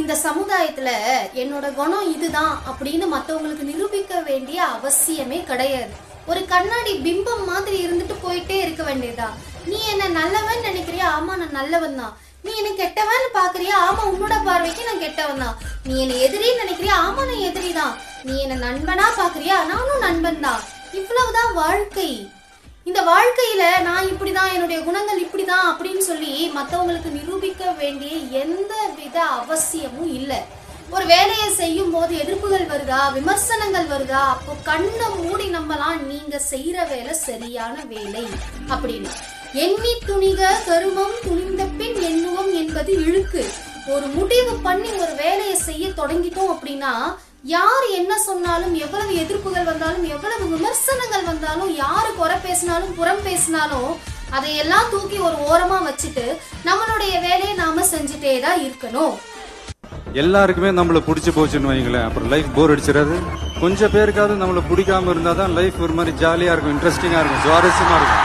இந்த சமுதாயத்துல என்னோட குணம் இதுதான் அப்படின்னு மத்தவங்களுக்கு நிரூபிக்க வேண்டிய அவசியமே கிடையாது. ஒரு கண்ணாடி பிம்பம் மாதிரி இருந்துட்டு போயிட்டே இருக்க வேண்டியதா நீ என்ன நல்லவன் நினைக்கிறியா? ஆமா நான் நல்லவன் தான். நீ என்ன கெட்டவன் பாக்குறியா ஆமா உன்னோட பார்வைக்கு நான் கெட்டவன் தான். நீ என்ன எதிரி நினைக்கிறியா? ஆமா நான் எதிரி தான். நீ என்ன நண்பனா பாக்குறியா நானும் நண்பன் தான். இவ்வளவுதான் வாழ்க்கை. இந்த வாழ்க்கையில நான் இப்படிதான் என்னுடைய குணங்கள் இப்படிதான் அப்படின்னு சொல்லி மத்தவங்களுக்கு நிரூபிக்க வேண்டிய எந்த வித அவசியமும் இல்லை. ஒரு வேலையை செய்யும் போது எதிர்ப்புகள் வருதா? விமர்சனங்கள் வருதா? அப்போ கண்ணை மூடி நம்பலாம் நீங்க செய்யற வேலை சரியான வேலை அப்படின்னு. எண்ணி துணிக கருமம் துணிந்த பின் எண்ணுவம் என்பது இழுக்கு. ஒரு முடிவு பண்ணி ஒரு வேலையை செய்ய தொடங்கிட்டோம் அப்படின்னா யார் என்ன சொன்னாலும் எவ்வளவு எதிர்ப்புகள் வந்தாலும் எவ்வளவு விமர்சனங்கள் வந்தாலும் யாரு குறை பேசினாலும் புறம் பேசினாலும் அதையெல்லாம் தூக்கி ஒரு ஓரமா வச்சுட்டு நம்மளுடைய வேலையை நாம செஞ்சுட்டே தான் இருக்கணும். எல்லாருக்குமே நம்மள பிடிச்சி போச்சுன்னு வைங்களேன். அப்புறம் லைஃப் போர் அடிச்சிடாது. கொஞ்சம் பேருக்காவது நம்மள பிடிக்காம இருந்தாதான் லைஃப் ஒரு மாதிரி ஜாலியா இருக்கும் இன்ட்ரெஸ்டிங்கா இருக்கும் சுவாரஸ்யமா இருக்கும்.